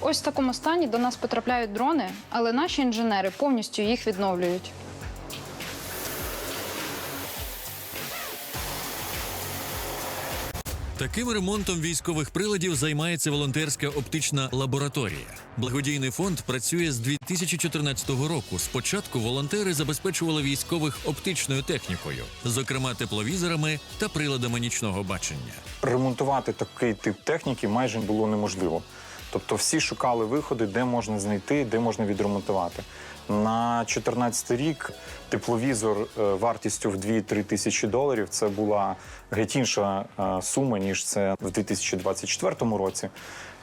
Ось в такому стані до нас потрапляють дрони, але наші інженери повністю їх відновлюють. Таким ремонтом військових приладів займається волонтерська оптична лабораторія. Благодійний фонд працює з 2014 року. Спочатку волонтери забезпечували військових оптичною технікою, зокрема тепловізорами та приладами нічного бачення. ремонтувати такий тип техніки майже було неможливо. Тобто всі шукали виходи, де можна знайти, де можна відремонтувати. На 2014 рік тепловізор е, вартістю в 2-3 тисячі доларів це була геть інша е, сума, ніж це в 2024 році.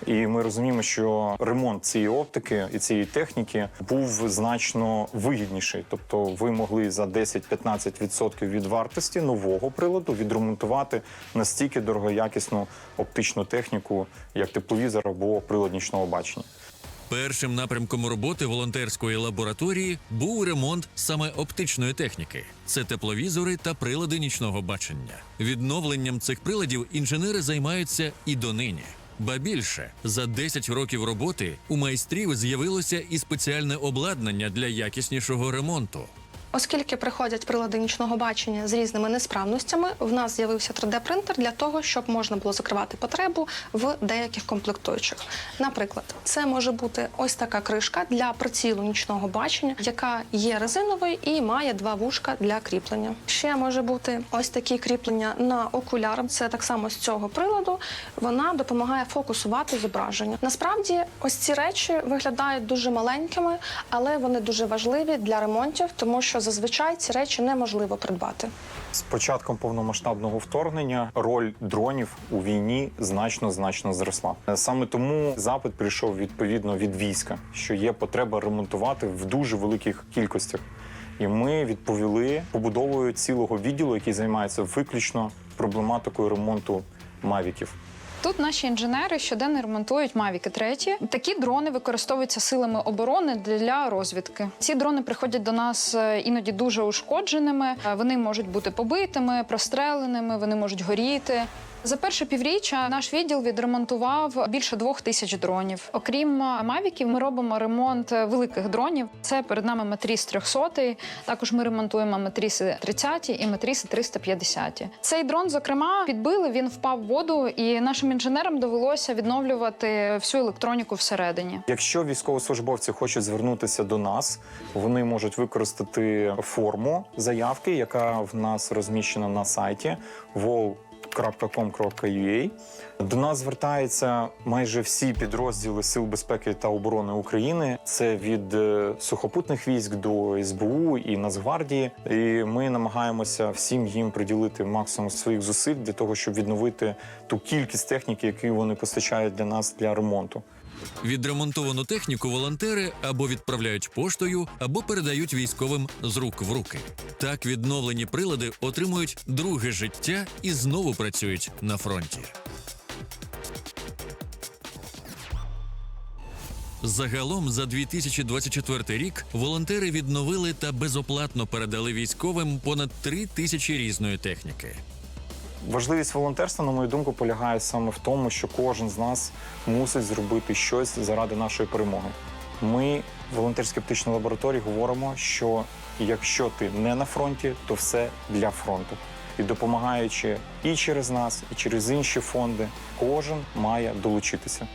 І ми розуміємо, що ремонт цієї оптики і цієї техніки був значно вигідніший. Тобто, ви могли за 10-15% від вартості нового приладу відремонтувати настільки дорогоякісну оптичну техніку, як тепловізор або прилад нічного бачення. Першим напрямком роботи волонтерської лабораторії був ремонт саме оптичної техніки. Це тепловізори та прилади нічного бачення. Відновленням цих приладів інженери займаються і донині. Ба більше за 10 років роботи у майстрів з'явилося і спеціальне обладнання для якіснішого ремонту. Оскільки приходять прилади нічного бачення з різними несправностями, в нас з'явився 3D-принтер для того, щоб можна було закривати потребу в деяких комплектуючих. Наприклад, це може бути ось така кришка для прицілу нічного бачення, яка є резиновою і має два вушка для кріплення. Ще може бути ось такі кріплення на окуляр. Це так само з цього приладу. Вона допомагає фокусувати зображення. Насправді, ось ці речі виглядають дуже маленькими, але вони дуже важливі для ремонтів, тому що зазвичай ці речі неможливо придбати. З початком повномасштабного вторгнення роль дронів у війні значно значно зросла. Саме тому запит прийшов відповідно від війська, що є потреба ремонтувати в дуже великих кількостях. І ми відповіли побудовою цілого відділу, який займається виключно проблематикою ремонту мавіків. Тут наші інженери щоденно ремонтують Мавіки треті. Такі дрони використовуються силами оборони для розвідки. Ці дрони приходять до нас е, іноді дуже ушкодженими. Е, Вони можуть бути побитими, простреленими, вони можуть горіти. За перше півріччя наш відділ відремонтував більше двох тисяч дронів. Окрім мавіків, ми робимо ремонт великих дронів. Це перед нами Матріс 300, Також ми ремонтуємо Матріси 30 і Матріси 350. Цей дрон, зокрема, підбили. Він впав в воду, і нашим інженерам довелося відновлювати всю електроніку всередині. Якщо військовослужбовці хочуть звернутися до нас, вони можуть використати форму заявки, яка в нас розміщена на сайті vol.com.ua. До нас звертаються майже всі підрозділи Сил безпеки та оборони України. Це від е, сухопутних військ до СБУ і Нацгвардії. І ми намагаємося всім їм приділити максимум своїх зусиль для того, щоб відновити ту кількість техніки, яку вони постачають для нас для ремонту. Відремонтовану техніку волонтери або відправляють поштою, або передають військовим з рук в руки. Так відновлені прилади отримують друге життя і знову працюють на фронті. Загалом за 2024 рік волонтери відновили та безоплатно передали військовим понад три тисячі різної техніки. Важливість волонтерства, на мою думку, полягає саме в тому, що кожен з нас мусить зробити щось заради нашої перемоги. Ми в волонтерській оптичній лабораторії говоримо, що якщо ти не на фронті, то все для фронту. І допомагаючи і через нас, і через інші фонди, кожен має долучитися.